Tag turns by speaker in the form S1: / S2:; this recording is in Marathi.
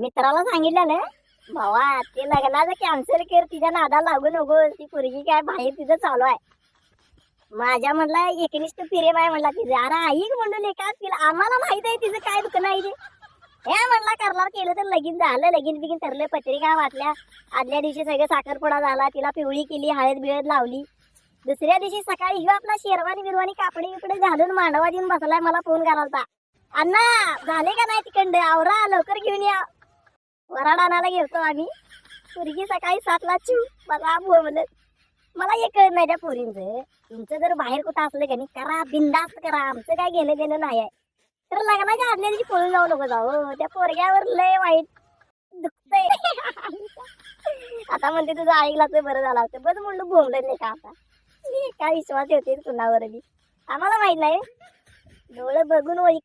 S1: मित्राला सांगितलं भावा ते लग्नाचं कॅन्सल कर तिच्या नादा लागू नको ती पोरगी काय बाहेर तिचं चालू आहे. माझ्या म्हणला एकनिष्ठ फिरे आहे म्हणला तिचं अरे ऐक म्हणून एका तिला आम्हाला माहीत आहे तिचं काय दुकान आहे ते. हे म्हणला करणार केलं तर लगीन झालं लगीन बिगीन ठरलं. पत्रिका वाटल्या आदल्या दिवशी सगळं साखरपुडा झाला. तिला पिवळी केली हळद बिळद लावली. दुसऱ्या दिवशी सकाळी हिवा आपला शेरवानी बिरवानी कापडे बिपडे घालून मांडवा देऊन बसलाय मला फोन करायला. अण्णा झाले का नाही तिकडं? आवरा लवकर घेऊन या. वराड आणायला गेलतो आम्ही. पोरगी सकाळी सातला चू मला बोलत मला हे कळत नाही त्या पोरींचं. तुमचं जर बाहेर कुठं असलं का नाही करा बिंदास्त करा. आमचं काय गेलं गेलं नाही आहे. तर लग्नाच्या आदल्या दिवशी पळून जाऊ नको जाऊ. त्या पोरग्यावर लय वाईट दुखतंय. आता म्हणते तुझं ऐकला तर बरं झालं असतं. बस म्हणलं भोंगलं नाही का आता? काय विश्वास होते कुणावर बी. आम्हाला माहीत नाही. डोळं बघून ओळख